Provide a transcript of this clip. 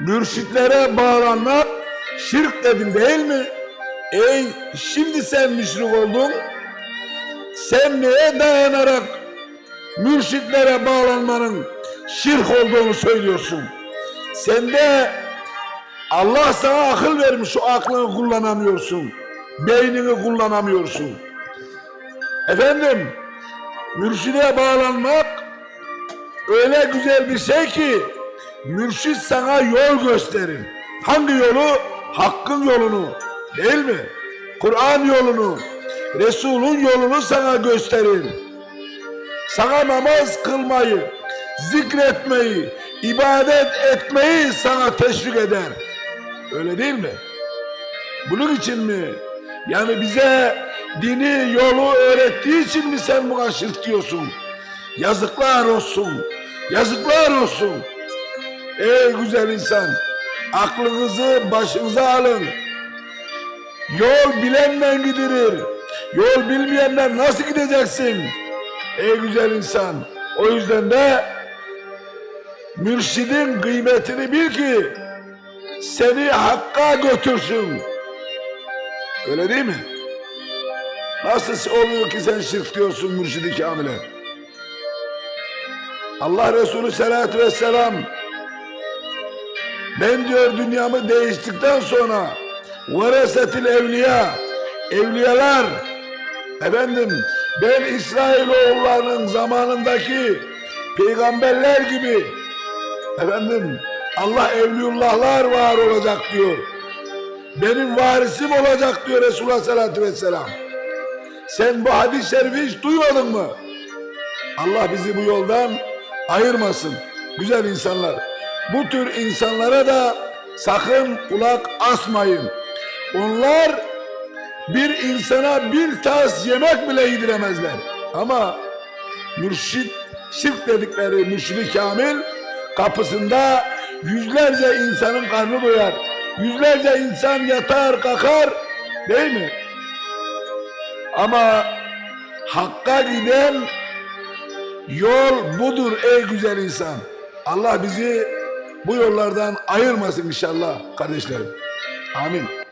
mürşitlere bağlanmak şirk dedim değil mi? Ey şimdi sen müşrik oldun. Sen neye dayanarak mürşitlere bağlanmanın şirk olduğunu söylüyorsun? Sende Allah sana akıl vermiş, o aklını kullanamıyorsun. Beynini kullanamıyorsun. Efendim, mürşide bağlanmak öyle güzel bir şey ki mürşit sana yol gösterir. Hangi yolu? Hakkın yolunu. Değil mi? Kur'an yolunu, Resul'ün yolunu sana gösterir. Sana namaz kılmayı, zikretmeyi, ibadet etmeyi sana teşvik eder. Öyle değil mi? Bunun için mi? Yani bize dini yolu öğrettiği için mi sen buna şirk diyorsun? Yazıklar olsun. Yazıklar olsun. Ey güzel insan. Aklınızı başınıza alın. Yol bilenle gidilir. Yol bilmeyenler nasıl gideceksin? Ey güzel insan. O yüzden de mürşidin kıymetini bil ki seni hakka götürsün. Öyle değil mi? Nasıl oluyor ki sen şirk diyorsun mürşidi kamile? Allah Resulü sallallahu vesselam ben diyor dünyamı değiştikten sonra veresetil evliya evliyalar efendim ben İsrailoğullarının zamanındaki peygamberler gibi efendim Allah evliyullahlar var olacak diyor. Benim varisim olacak diyor Resulullah sallallahu vesselam. Sen bu hadis-i şerifi hiç duymadın mı? Allah bizi bu yoldan ayırmasın. Güzel insanlar. Bu tür insanlara da sakın kulak asmayın. Onlar bir insana bir tas yemek bile yediremezler. Ama mürşit, şirk dedikleri mürşidi kamil kapısında yüzlerce insanın karnı doyar. Yüzlerce insan yatar kalkar değil mi? Ama hakka giden yol budur ey güzel insan. Allah bizi bu yollardan ayırmasın inşallah kardeşlerim. Amin.